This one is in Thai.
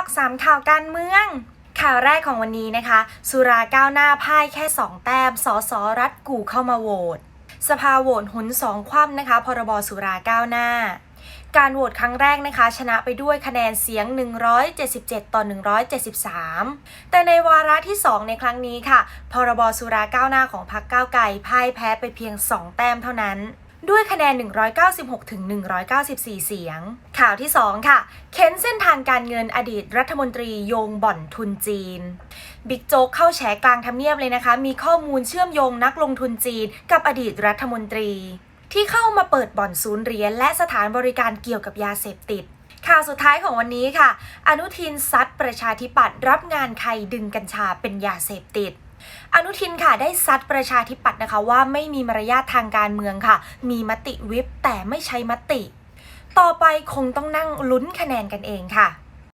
อกสามข่าวการเมือง ข่าวแรกของวันนี้นะคะ สุราก้าวหน้าพ่ายแค่ 2 แต้มสสรัฐกู่เข้ามาโหวตสภาโหวตหุนสองคว่ำนะคะ พรบสุราก้าวหน้า การโหวตครั้งแรกนะคะ ชนะไปด้วยคะแนนเสียง 177 ต่อ 173 แต่ในวาระที่ 2 ในครั้งนี้ค่ะ พรบสุราก้าวหน้าของพรรคก้าวไกลพ่ายแพ้ไปเพียง 2 แต้มเท่านั้น ด้วยคะแนน 196 ถึง 194 เสียง ข่าวที่ 2 ค่ะ เค้นเส้นทางการเงินอดีตรัฐมนตรีโยงบ่อนทุนจีน บิ๊กโจ๊กเข้าแฉกลางทำเนียบเลยนะคะ มีข้อมูลเชื่อมโยงนักลงทุนจีน กับอดีตรัฐมนตรี ที่เข้ามาเปิดบ่อนศูนย์เหรียญและสถานบริการเกี่ยวกับยาเสพติด ข่าวสุดท้ายของวันนี้ค่ะ อนุทินซัดประชาธิปัตย์รับงานใครดึงกัญชาเป็นยาเสพติด อนุทินค่ะได้ซัดประชาธิปัตย์นะคะ ว่าไม่มีมารยาททางการเมืองค่ะ มีมติวิปแต่ไม่ใช้มติ ต่อไปคงต้องนั่งลุ้นคะแนนกันเองค่ะ